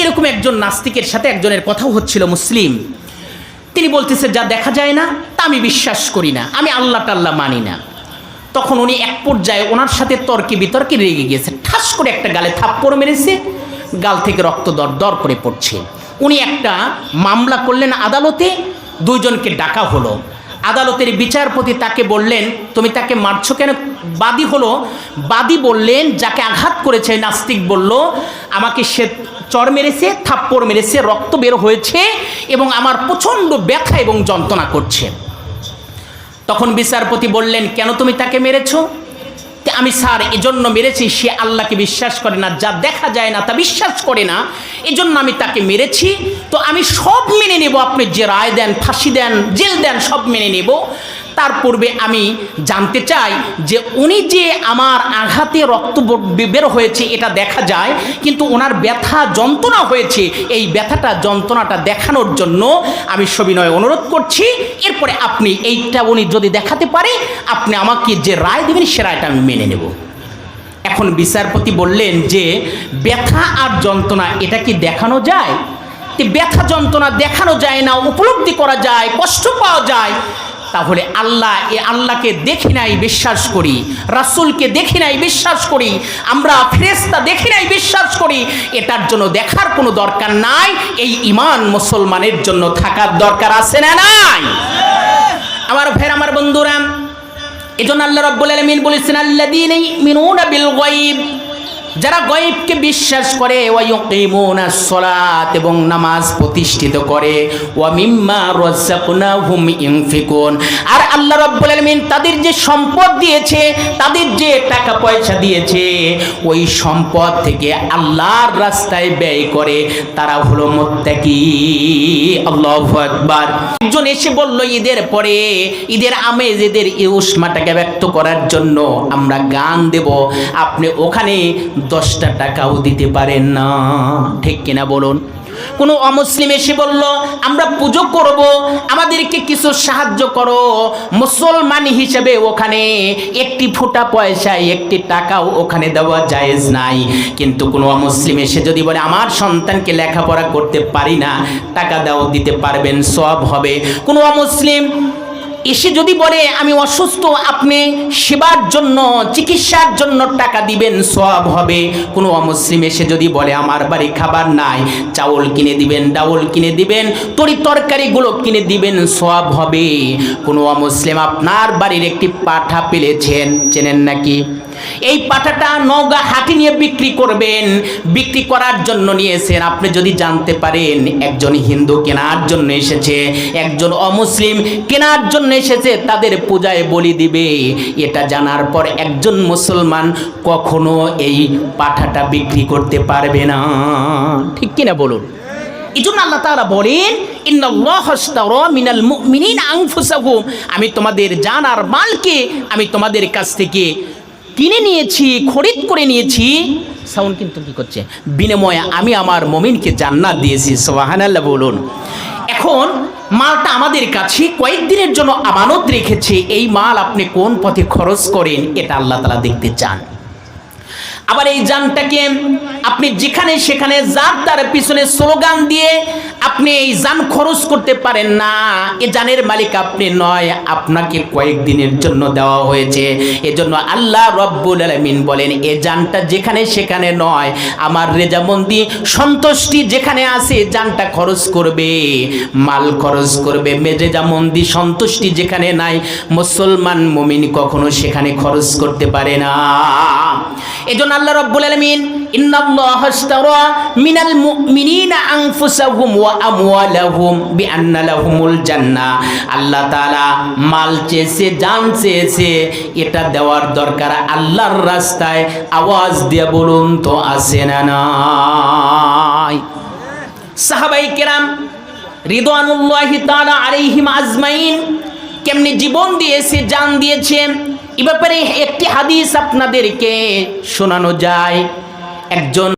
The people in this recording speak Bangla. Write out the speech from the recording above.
এরকম একজন নাস্তিকের সাথে একজনের কথাও হচ্ছিল মুসলিম। তিনি বলতেছে, যা দেখা যায় না, তা আমি বিশ্বাস করি না, আমি আল্লাহ টাল্লাহ মানি না। তখন উনি এক পর্যায়ে ওনার সাথে তর্কে বিতর্কে রেগে গিয়েছে, ঠাস করে একটা গালে থাপ্পড় মেরেছে, গাল থেকে রক্ত দর দর করে পড়ছে। উনি একটা মামলা করলেন আদালতে, দুইজনকে ডাকা হলো। আদালতের বিচারপতি তাকে বললেন, তুমি তাকে মারছো কেন? বাদী হলো, বাদী বললেন, যাকে আঘাত করেছে নাস্তিক বলল, আমাকে সে চর মেরেছে, থাপ্পড় মেরেছে, রক্ত বের হয়েছে এবং আমার প্রচণ্ড ব্যথা এবং যন্ত্রণা করছে। তখন বিচারপতি বললেন, কেন তুমি তাকে মেরেছ? আমি স্যার, এজন্য মেরেছি, সে আল্লাহকে বিশ্বাস করে না, যা দেখা যায় না, তা বিশ্বাস করে না, এজন্য আমি তাকে মেরেছি। তো আমি সব মেনে নেব, আপনি যে রায় দেন, ফাঁসি দেন, জেল দেন, সব মেনে নেব। তার পূর্বে আমি জানতে চাই যে উনি যে আমার আঘাতে রক্ত বের হয়েছে, এটা দেখা যায়, কিন্তু ওনার ব্যথা যন্ত্রণা হয়েছে। এই ব্যথাটা, যন্ত্রণাটা দেখানোর জন্য আমি সবিনয় অনুরোধ করছি, এরপরে আপনি এইটা উনি যদি দেখাতে পারে, আপনি আমাকে যে রায় দেবেন, সে রায়টা আমি মেনে নেব। এখন বিচারপতি বললেন যে, ব্যথা আর যন্ত্রণা, এটা কি দেখানো যায়? ব্যথা যন্ত্রণা দেখানো যায় না, উপলব্ধি করা যায়, কষ্ট পাওয়া যায়, তাহলে আল্লাহ এ আল্লাহকে দেখি নাই বিশ্বাস করি, রাসূলকে দেখি নাই বিশ্বাস করি, আমরা ফেরেস্তা দেখি নাই বিশ্বাস করি, এটার জন্য দেখার কোনো দরকার নাই, এই ইমান মুসলমানের জন্য থাকার দরকার আছে না নাই? আমার ফের আমার বন্ধুরা, এজন্য আল্লাহ রাব্বুল আলামিন বলেছেন, আল্লাযীনা ইউমিনুনা বিল গায়ব। যারা গয়েবকে বিশ্বাস করে এবং নামাজ প্রতিষ্ঠিত করে আর আল্লাহ রাব্বুল তাদের যে সম্পদ দিয়েছে, তাদের যে টাকা পয়সা দিয়েছে, ওই সম্পদ থেকে আল্লাহর রাস্তায় ব্যয় করে, তারা হলো মুত্তাকি। আল্লাহু আকবার। একজন এসে বলল, ঈদের পরে, ঈদের আমেজ ঈদের এই উষ্মাটাকে ব্যক্ত করার জন্য আমরা গান দেব। আপনি ওখানে দশটা টাকাও দিতে পারেন না। ঠিক কিনা বলুন? কোনো অমুসলিম এসে বলল, আমরা পুজো করব, আমাদেরকে কিছু সাহায্য করো। মুসলমান হিসেবে ওখানে একটি ফোঁটা পয়সায় একটি টাকাও ওখানে দেওয়া জায়েজ নাই। কিন্তু কোনো অমুসলিম এসে যদি বলে, আমার সন্তানকে লেখাপড়া করতে পারি না, টাকা দাও, দিতে পারবেন সব হবে। কোনো অমুসলিম এসে যদি বলে, আমি অসুস্থ, আপনি সেবার জন্য, চিকিৎসার জন্য টাকা দিবেন সব হবে। কোনো অমুসলিম এসে যদি বলে, আমার বাড়ি খাবার নাই, চাউল কিনে দিবেন, ডাউল কিনে দিবেন, তরি তরকারিগুলো কিনে দিবেন সব হবে। কোনো অমুসলিম আপনার বাড়ির একটি পাঠা পেলেছেন, চেনেন নাকি? এই পাঠাটা নওগাঁ হাটে নিয়ে বিক্রি করবেন। বিক্রি করার জন্য নিয়েছেন। আপনি যদি জানতে পারেন, একজন হিন্দু কেনার জন্য এসেছে, একজন অমুসলিম কেনার জন্য এসেছে, তাদের পূজায় বলি দিবে। এটা জানার পর একজন মুসলমান কখনো এই পাঠাটা বিক্রি করতে পারবে না। ঠিক কিনা বলুন? এই জন্য আল্লাহ তাআলা বলেন আমি তোমাদের জান আর মালকে আমি তোমাদের কাছ থেকে কিনে নিয়েছি, খরিদ করে নিয়েছি। সাউন্ড কিন্তু কি করছে? বিনিময়ে আমি আমার মমিনকে জান্নাত দিয়েছি সোহানাল্লা বলুন। এখন মালটা আমাদের কাছে, কয়েকদিনের জন্য আমানত রেখেছে, এই মাল আপনি কোন পথে খরচ করেন, এটা আল্লাহ তালা দেখতে চান। আবার এই যানটাকে আপনি যেখানে সেখানে যার তার পিছনে স্লোগান দিয়ে আপনি এই যান খরচ করতে পারেন না। এ যানের মালিক আপনি নয়, আপনাকে কয়েকদিনের জন্য দেওয়া হয়েছে। এজন্য আল্লাহ রব্বুল আলমিন বলেন, এ যানটা যেখানে সেখানে নয়। আমার রেজামন্দি সন্তুষ্টি যেখানে আছে যানটা খরচ করবে, মাল খরচ করবে। রেজামন্দি সন্তুষ্টি যেখানে নাই, মুসলমান মমিন কখনো সেখানে খরচ করতে পারে না। এজন্য আল্লাহর রাস্তায় আওয়াজ দিয়ে বলুন তো আছে না সাহাবাই কেরাম রিদওয়ানুল্লাহি আজমাইন কেমনি জীবন দিয়েছে, জান দিয়েছে? এ ব্যাপারে একটি হাদিস আপনাদেরকে শোনানো যায়। একজন